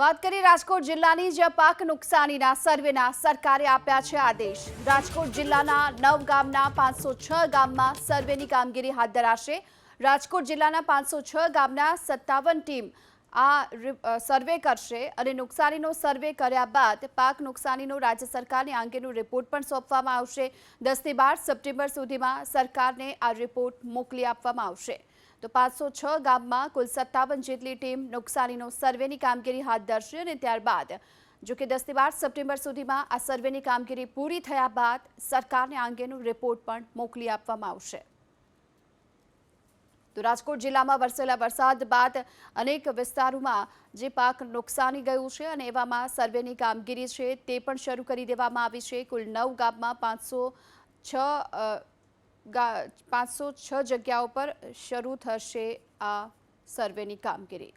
વાત કરીએ રાજકોટ જિલ્લાની જે પાક નુકસાનીના સર્વેના સરકારે આપ્યા છે આદેશ. રાજકોટ જિલ્લાના નવ ગામના પાંચસો છ ગામમાં સર્વેની કામગીરી હાથ ધરાશે. રાજકોટ જિલ્લાના પાંચસો છ ગામના સત્તાવન ટીમ આ સર્વે કરશે અને નુકસાનીનો સર્વે કર્યા બાદ પાક નુકસાનીનો રાજ્ય સરકારને અંગેનો રિપોર્ટ પણ સોંપવામાં આવશે. દસથી બાર સપ્ટેમ્બર સુધીમાં સરકારને આ રિપોર્ટ મોકલી આપવામાં આવશે. તો પાંચસો છ ગામમાં કુલ સત્તાવન જેટલી ટીમ નુકસાનીનો સર્વેની કામગીરી હાથ ધરશે અને ત્યારબાદ, જો કે દસથી બાર સપ્ટેમ્બર સુધીમાં આ સર્વેની કામગીરી પૂરી થયા બાદ સરકારને આ અંગેનો રિપોર્ટ પણ મોકલી આપવામાં આવશે. તો રાજકોટ જિલ્લામાં વરસેલા વરસાદ બાદ અનેક વિસ્તારોમાં જે પાક નુકસાની ગયું છે અને એવામાં સર્વેની કામગીરી છે તે પણ શરૂ કરી દેવામાં આવી છે. કુલ નવ ગામમાં પાંચસો છ પાંચસો છ જગ્યાઓ પર શરૂ થશે આ સર્વેની કામગીરી.